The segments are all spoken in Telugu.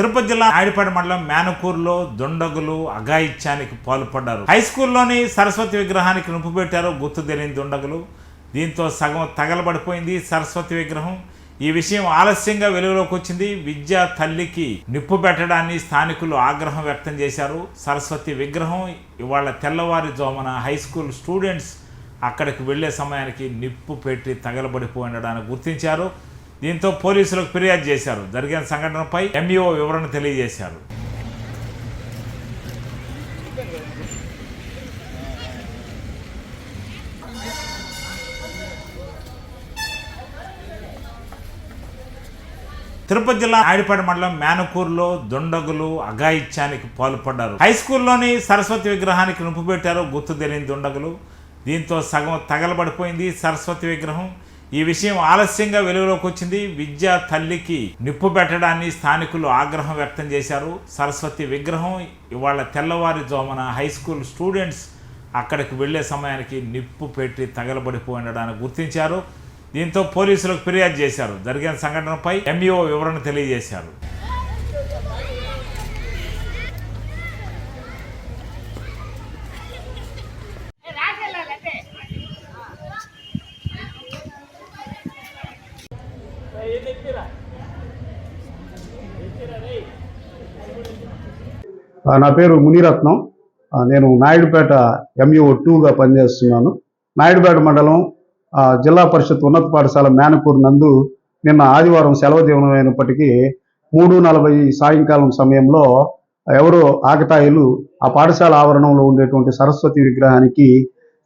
తిరుపతి జిల్లా నాయుడుపేట మండలం మేనకూరులో దుండగులు అఘాయిత్యానికి పాల్పడ్డారు. హై స్కూల్లోని సరస్వతి విగ్రహానికి నిప్పు పెట్టారు గుర్తు తెలియని దుండగులు. దీంతో సగం తగలబడిపోయింది సరస్వతి విగ్రహం. ఈ విషయం ఆలస్యంగా వెలుగులోకి వచ్చింది. విద్యా తల్లికి నిప్పు పెట్టడాన్ని స్థానికులు ఆగ్రహం వ్యక్తం చేశారు. సరస్వతి విగ్రహం ఇవాళ తెల్లవారి జోమన హై స్కూల్ స్టూడెంట్స్ అక్కడికి వెళ్ళే సమయానికి నిప్పు పెట్టి తగలబడిపోయినడాన్ని గుర్తించారు. దీంతో పోలీసులకు ఫిర్యాదు చేశారు. జరిగిన సంఘటనపై ఎంఈఓ వివరణ తెలియజేశారు. తిరుపతి జిల్లా ఆడిపాడు మండలం మేనకూరులో దుండగులు అఘాయిత్యానికి పాల్పడ్డారు. హై స్కూల్లోని సరస్వతి విగ్రహానికి నింపు పెట్టారు గుర్తు తెలియని దుండగులు. దీంతో సగం తగలబడిపోయింది సరస్వతి విగ్రహం. ఈ విషయం ఆలస్యంగా వెలుగులోకి వచ్చింది. విద్య తల్లికి నిప్పు పెట్టడాన్ని స్థానికులు ఆగ్రహం వ్యక్తం చేశారు. సరస్వతి విగ్రహం ఇవాళ తెల్లవారి జోమన హై స్కూల్ స్టూడెంట్స్ అక్కడికి వెళ్ళే సమయానికి నిప్పు పెట్టి తగలబడిపోయినడాన్ని గుర్తించారు. దీంతో పోలీసులకు ఫిర్యాదు చేశారు. జరిగిన సంఘటనపై ఎంఈఓ వివరణ తెలియజేశారు ఆ, నా పేరు మునిరత్నం. నేను నాయుడుపేట ఎంఈఓ టూగా పనిచేస్తున్నాను. నాయుడుపేట మండలం జిల్లా పరిషత్ ఉన్నత పాఠశాల మేనకూర్ నందు నిన్న ఆదివారం సెలవు దినం అయినప్పటికీ మూడు నలభై సాయంకాలం సమయంలో ఎవరో ఆకతాయిలు ఆ పాఠశాల ఆవరణంలో ఉండేటువంటి సరస్వతి విగ్రహానికి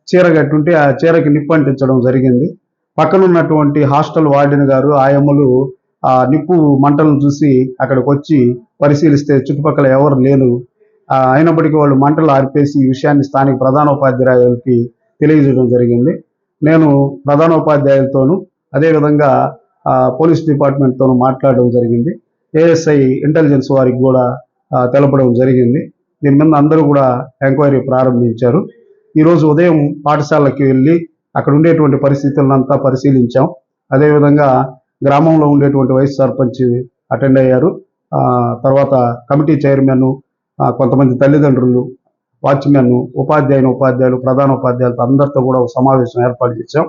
చీర కట్టుంటే ఆ చీరకి నిప్పు అంటించడం జరిగింది. పక్కనున్నటువంటి హాస్టల్ వార్డెన్ గారు ఆయమ్మలు ఆ నిప్పు మంటలను చూసి అక్కడికి వచ్చి పరిశీలిస్తే చుట్టుపక్కల ఎవరు లేరు. అయినప్పటికీ వాళ్ళు మంటలు ఆర్పేసి ఈ విషయాన్ని స్థానిక ప్రధానోపాధ్యాయులకి తెలియజేయడం జరిగింది. నేను ప్రధానోపాధ్యాయులతోనూ అదేవిధంగా పోలీస్ డిపార్ట్మెంట్తోనూ మాట్లాడడం జరిగింది. ఏఎస్ఐ ఇంటెలిజెన్స్ వారికి కూడా తెలపడం జరిగింది. దీని మీద అందరూ కూడా ఎంక్వైరీ ప్రారంభించారు. ఈరోజు ఉదయం పాఠశాలకి వెళ్ళి అక్కడ ఉండేటువంటి పరిస్థితులనంతా పరిశీలించాం. అదేవిధంగా గ్రామంలో ఉండేటువంటి వైస్ సర్పంచ్ అటెండ్ అయ్యారు. తర్వాత కమిటీ చైర్మన్ కొంతమంది తల్లిదండ్రులు వాచ్మెన్ ఉపాధ్యాయుని ఉపాధ్యాయులు ప్రధాన ఉపాధ్యాయులతో అందరితో కూడా ఒక సమావేశం ఏర్పాటు చేశాం.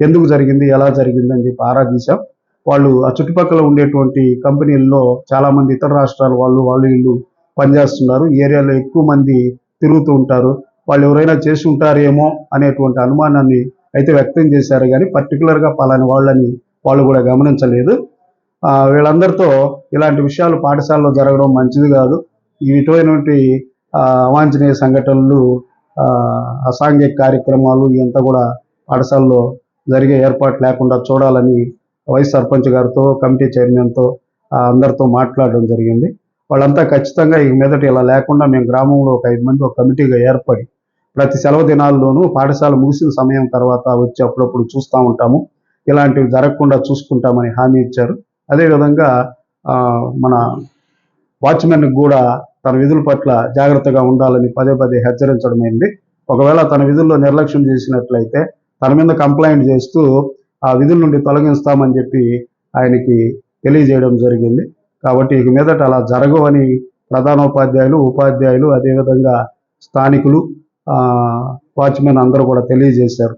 ఎందుకు జరిగింది ఎలా జరిగింది అని చెప్పి ఆరా తీశాం. వాళ్ళు ఆ చుట్టుపక్కల ఉండేటువంటి కంపెనీల్లో చాలామంది ఇతర రాష్ట్రాల వాళ్ళు వాళ్ళు వీళ్ళు పనిచేస్తున్నారు. ఏరియాలో ఎక్కువ మంది తిరుగుతూ ఉంటారు. వాళ్ళు ఎవరైనా చేసి ఉంటారేమో అనేటువంటి అనుమానాన్ని అయితే వ్యక్తం చేశారు. కానీ పర్టికులర్గా పలాని వాళ్ళని వాళ్ళు కూడా గమనించలేదు. వీళ్ళందరితో ఇలాంటి విషయాలు పాఠశాలలో జరగడం మంచిది కాదు. ఇటువంటి అవాంఛనీయ సంఘటనలు అసాంఘిక కార్యక్రమాలు ఇదంతా కూడా పాఠశాలలో జరిగే ఏర్పాటు లేకుండా చూడాలని వైస్ సర్పంచ్ గారితో కమిటీ చైర్మన్తో అందరితో మాట్లాడడం జరిగింది. వాళ్ళంతా ఖచ్చితంగా ఈ మీదట ఇలా లేకుండా మేము గ్రామంలో ఒక ఐదు మంది ఒక కమిటీగా ఏర్పడి ప్రతి సెలవు దినాల్లోనూ పాఠశాల ముగిసిన సమయం తర్వాత వచ్చి అప్పుడప్పుడు చూస్తూ ఉంటాము. ఇలాంటివి జరగకుండా చూసుకుంటామని హామీ ఇచ్చారు. అదేవిధంగా మన వాచ్మెన్కి కూడా తన విధుల పట్ల జాగ్రత్తగా ఉండాలని పదే పదే హెచ్చరించడమైంది ఒకవేళ తన విధుల్లో నిర్లక్ష్యం చేసినట్లయితే తన మీద కంప్లైంట్ చేస్తూ ఆ విధుల నుండి తొలగిస్తామని చెప్పి ఆయనకి తెలియజేయడం జరిగింది. కాబట్టి ఇక మీదట అలా జరగవని ప్రధానోపాధ్యాయులు ఉపాధ్యాయులు అదేవిధంగా స్థానికులు వాచ్మెన్ అందరూ కూడా తెలియజేశారు.